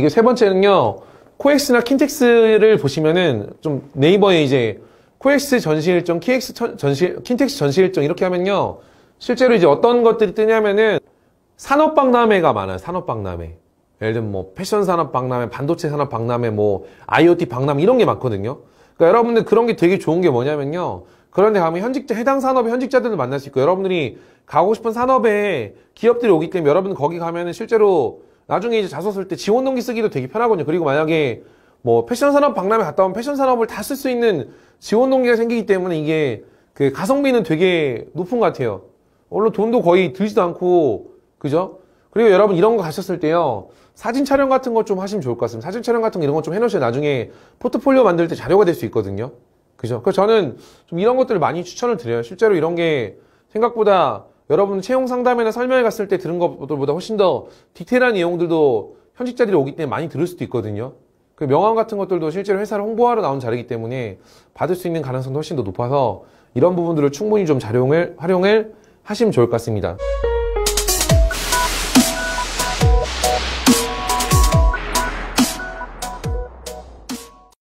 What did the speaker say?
이게 세 번째는요. 코엑스나 킨텍스를 보시면은 좀 네이버에 이제 코엑스 전시 일정, 키엑스 천- 전시, 킨텍스 전시 일정 이렇게 하면요. 실제로 이제 어떤 것들이 뜨냐면은 산업박람회가 많아요. 산업박람회. 예를 들면 뭐 패션 산업 박람회, 반도체 산업 박람회, 뭐 IoT 박람회 이런 게 많거든요. 그러니까 여러분들 그런 게 되게 좋은 게 뭐냐면요. 그런 데 가면 현직자, 해당 산업의 현직자들을 만날 수 있고 여러분들이 가고 싶은 산업에 기업들이 오기 때문에 여러분 거기 가면은 실제로 나중에 이제 자소 쓸 때 지원 동기 쓰기도 되게 편하거든요. 그리고 만약에 뭐 패션 산업 박람회 갔다 오면 패션 산업을 다 쓸 수 있는 지원 동기가 생기기 때문에 이게 그 가성비는 되게 높은 것 같아요. 물론 돈도 거의 들지도 않고 그죠? 그리고 여러분 이런 거 가셨을 때요. 사진 촬영 같은 거 좀 하시면 좋을 것 같습니다. 사진 촬영 같은 거 이런 거 좀 해놓으셔야 나중에 포트폴리오 만들 때 자료가 될 수 있거든요. 그죠? 그래서 저는 좀 이런 것들을 많이 추천을 드려요. 실제로 이런 게 생각보다 여러분 채용 상담이나 설명회 갔을 때 들은 것들보다 훨씬 더 디테일한 내용들도 현직자들이 오기 때문에 많이 들을 수도 있거든요. 그 명함 같은 것들도 실제로 회사를 홍보하러 나온 자료이기 때문에 받을 수 있는 가능성도 훨씬 더 높아서 이런 부분들을 충분히 좀 활용을 하시면 좋을 것 같습니다.